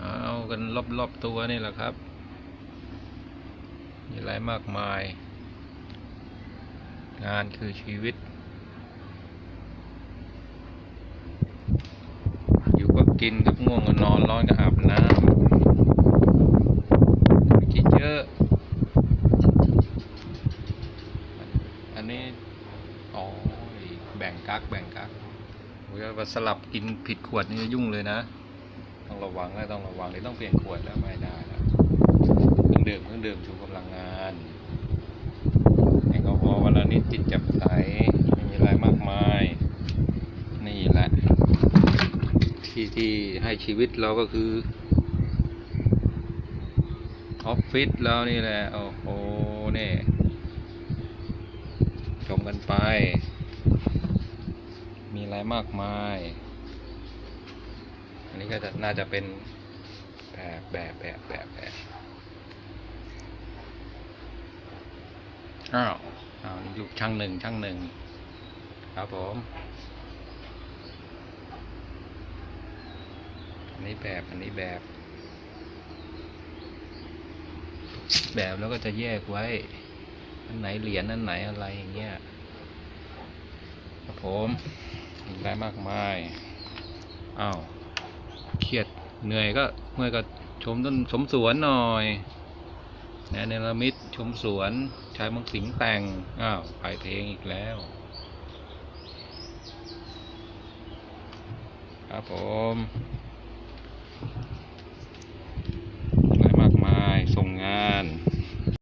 เอากันรอบๆตัวนี่แหละครับ มีอะไรมากมาย งานคือชีวิต อยู่ก็กินกับง่วงก็นอนร้อนก็อาบน้ำคิดเยอะ อันนี้ อ๋อ แบ่งกักแบ่งกักโอ้ยว่าสลับกินผิดขวดนี่ยุ่งเลยนะ ต้องระวังนะต้องระวังเดี๋ยต้องเปลี่ยนขวดแล้วไม่ได้แล้วเครื่องดื่มเครื่องดื่มชูกำลังงานแอลกอฮอล์วันละนิดจิตจับใสไม่มีอะไรมากมาย นี่แหละที่ที่ให้ชีวิตเราก็คือออฟฟิศเรานี่แหละโอ้โหนี่ชมกันไป มีอะไรมากมาย อันนี้ก็จะน่าจะเป็นแบบแบบแบบแบบแบบอ้าวอ้าวนี่ลูกช่างหนึ่งช่างหนึ่งครับผม อันนี้แบบอันนี้แบบ แบบแล้วก็จะแยกไว้ อันไหนเหรียญอันไหนอะไรอย่างเงี้ยครับผมได้มากมาย อ้าว เครียดเหนื่อยก็เมื่อยก็ชมต้นสมสวนหน่อยนะเนรมิตชมสวนชายมังสิงแต่งอ้าวไปเพลงอีกแล้ว ครับผม